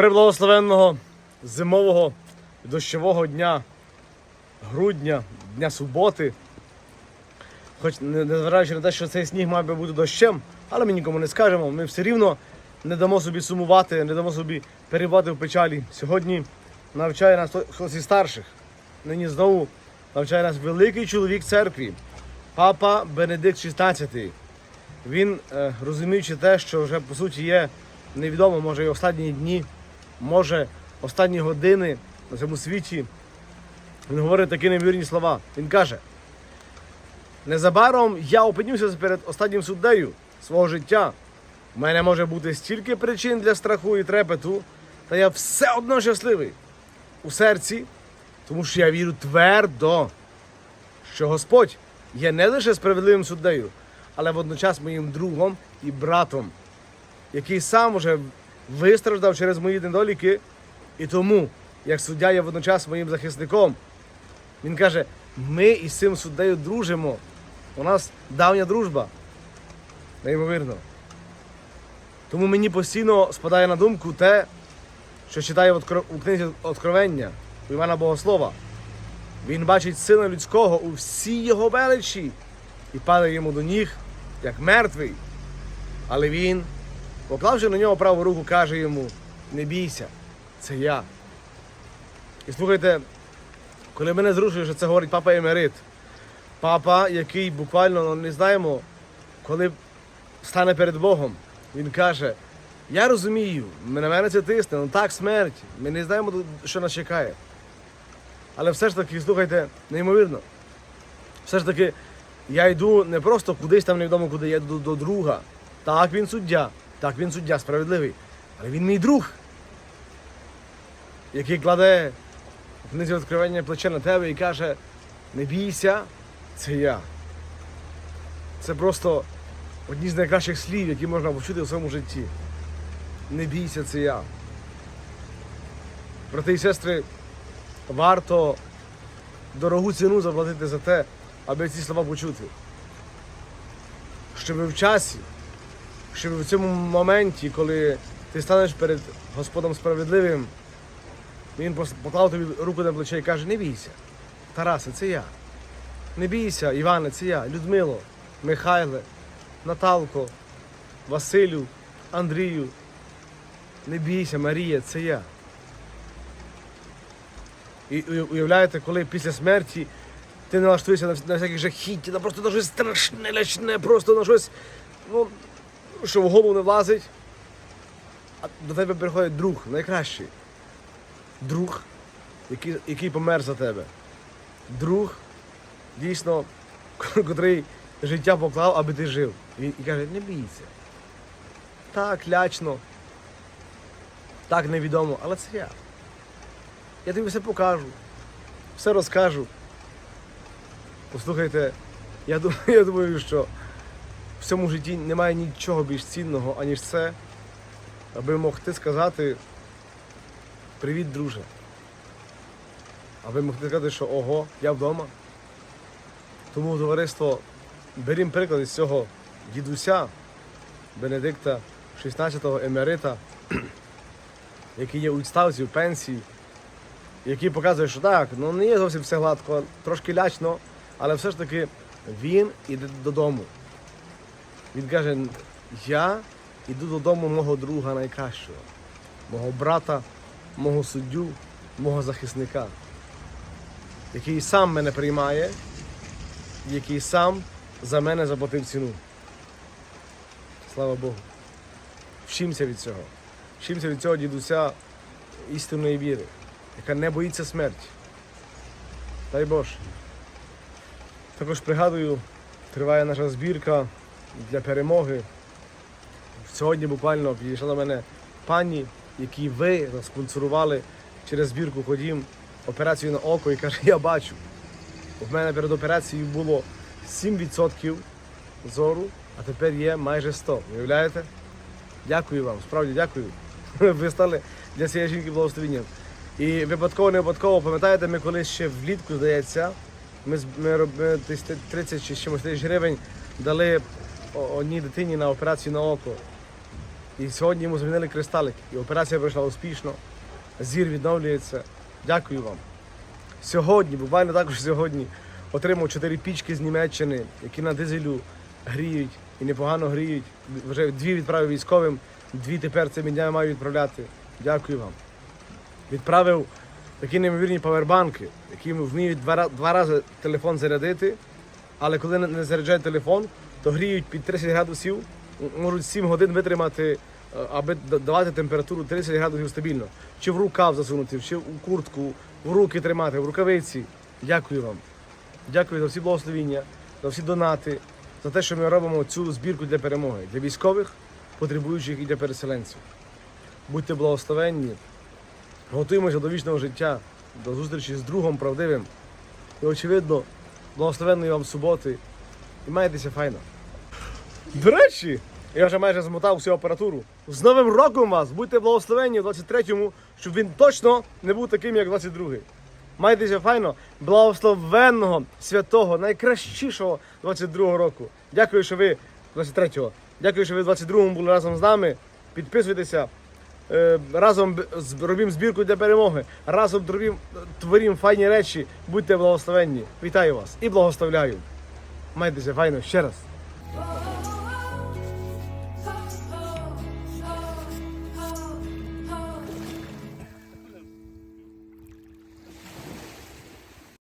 Приблагословенного зимового дощового дня, грудня, дня суботи. Хоч незважаючи на те, що цей сніг має би бути дощем, але ми нікому не скажемо. Ми все рівно не дамо собі сумувати, не дамо собі перебувати в печалі. Сьогодні навчає нас хтось із старших. Нині знову навчає нас великий чоловік церкві, папа Бенедикт XVI. Він, е, розуміючи те, що вже по суті є невідомо, може і останні дні, може останні години на цьому світі, він говорить такі неймовірні слова. Він каже: Незабаром я опинюся перед останнім суддею свого життя. У мене може бути стільки причин для страху і трепету, та я все одно щасливий у серці, тому що я вірю твердо, що Господь є не лише справедливим суддею, але водночас моїм другом і братом, який сам уже вистраждав через мої недоліки, і тому, як суддя є водночас моїм захисником. Він каже: ми із цим суддею дружимо. У нас давня дружба. Неймовірно. Тому мені постійно спадає на думку те, що читає у книзі Откровення у Івана Богослова. Він бачить сина людського у всій його величі і падає йому до ніг, як мертвий. Але він, поклавши на нього праву руку, каже йому: не бійся, це я. І слухайте, коли мене зрушує, що це говорить папа Емерит, папа, який буквально ну, не знаємо, коли стане перед Богом, він каже: Я розумію, на мене це тисне, ну так смерть. Ми не знаємо, що нас чекає. Але все ж таки, слухайте, неймовірно. Все ж таки, я йду не просто кудись там невідомо куди, я йду до друга. Так, він суддя, так він суддя справедливий. Але він мій друг, який кладе в книзі відкривання плече на тебе і каже: не бійся, це я. Це просто одні з найкращих слів, які можна почути в своєму житті. Не бійся, це я. Брати і сестри, варто дорогу ціну заплатити за те, аби ці слова почути. Щоб в часі, щоб в цьому моменті, коли ти станеш перед Господом справедливим, він пос- поклав тобі руку на плече і каже, не бійся. Тарасе, це я. Не бійся, Іване, це я, Людмило, Михайле, Наталко, Василю, Андрію. Не бійся, Марія, це я. І уявляєте, коли після смерті ти налаштуєшся на, вс- на жахіття, на просто на щось страшне, лячне, просто на щось, ну, що в голову не влазить. А до тебе приходить друг, найкращий. Друг, який, який помер за тебе. Друг, дійсно, котрий життя поклав, аби ти жив. І, і каже, не бійся. Так, лячно, так невідомо, але це я. Я тобі все покажу, все розкажу. Послухайте, я думаю, я думаю, що в цьому житті немає нічого більш цінного, аніж це, аби могти сказати Привіт, друже. Аби могти сказати, що ого, я вдома. Тому товариство, берімо приклад із цього дідуся Бенедикта 16-го емерита, який є у відставці, в пенсії, який показує, що так, ну не є зовсім все гладко, трошки лячно, але все ж таки він іде додому. Він каже, я йду додому мого друга найкращого, мого брата, мого суддю, мого захисника, який сам мене приймає, який сам за мене заплатив ціну. Слава Богу. Вчимося від цього. Вчимося від цього дідуся істинної віри, яка не боїться смерті. Дай Боже. Також пригадую, триває наша збірка для перемоги. Сьогодні буквально підійшла до мене пані, які ви спонсорували через збірку ходім операцію на око і каже, я бачу. У мене перед операцією було 7% зору, а тепер є майже 100. Уявляєте? Дякую вам, справді дякую. Ви стали для цієї жінки благословенням. І випадково, не випадково, пам'ятаєте, ми колись ще влітку, здається, ми, ми, ми 30 чи чимось тисяч гривень дали одній дитині на операцію на око. І сьогодні йому змінили кристалик. І операція пройшла успішно. Зір відновлюється. Дякую вам. Сьогодні, буквально також сьогодні, отримав чотири пічки з Німеччини, які на дизелю гріють і непогано гріють. Вже дві відправив військовим, дві тепер цими днями маю відправляти. Дякую вам. Відправив такі неймовірні павербанки, які вміють два, два рази телефон зарядити, але коли не- заряджають телефон, то гріють під 30 градусів, можуть 7 годин витримати, е, аби давати температуру 30 градусів стабільно. Чи в рукав засунути, чи в куртку, в руки тримати, в рукавиці. Дякую вам. Дякую за всі благословіння, за всі донати, за те, що ми робимо цю збірку для перемоги, для військових, потребуючих і для переселенців. Будьте благословенні, готуємося до вічного життя, до зустрічі з другом правдивим. І, очевидно, благословенної вам суботи. І маєтеся файно. До речі, я вже майже змотав всю апаратуру. З Новим роком вас! Будьте благословенні в 23-му, щоб він точно не був таким, як 22-й. Майтеся файно, благословенного, святого, найкращішого 22-го року. Дякую, що ви 23-го. Дякую, що ви 22-му були разом з нами. Підписуйтеся. Е, Разом б- збірку для перемоги. Разом творім файні речі. Будьте благословенні. Вітаю вас і благословляю. Майтеся файно ще раз.